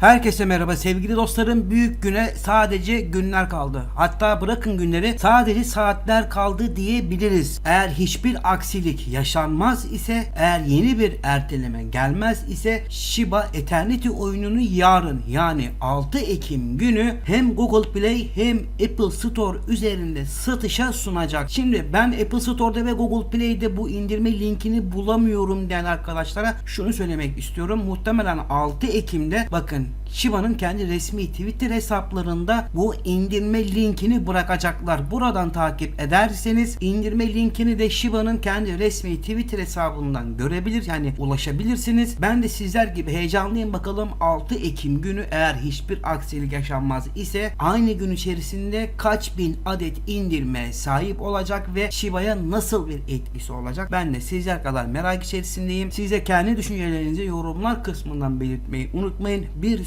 Herkese merhaba sevgili dostlarım. Büyük güne sadece günler kaldı. Hatta bırakın günleri sadece saatler kaldı diyebiliriz. Eğer hiçbir aksilik yaşanmaz ise, eğer yeni bir erteleme gelmez ise Shiba Eternity oyununu yarın yani 6 Ekim günü hem Google Play hem Apple Store üzerinde satışa sunacak. Şimdi ben Apple Store'da ve Google Play'de bu indirme linkini bulamıyorum diyen arkadaşlara şunu söylemek istiyorum. Muhtemelen 6 Ekim'de bakın Amen. Shiba'nın kendi resmi Twitter hesaplarında bu indirme linkini bırakacaklar. Buradan takip ederseniz indirme linkini de Shiba'nın kendi resmi Twitter hesabından görebilir yani ulaşabilirsiniz. Ben de sizler gibi heyecanlıyım bakalım 6 Ekim günü eğer hiçbir aksilik yaşanmaz ise aynı gün içerisinde kaç bin adet indirme sahip olacak ve Shiba'ya nasıl bir etkisi olacak? Ben de sizler kadar merak içerisindeyim. Size kendi düşüncelerinizi yorumlar kısmından belirtmeyi unutmayın. Bir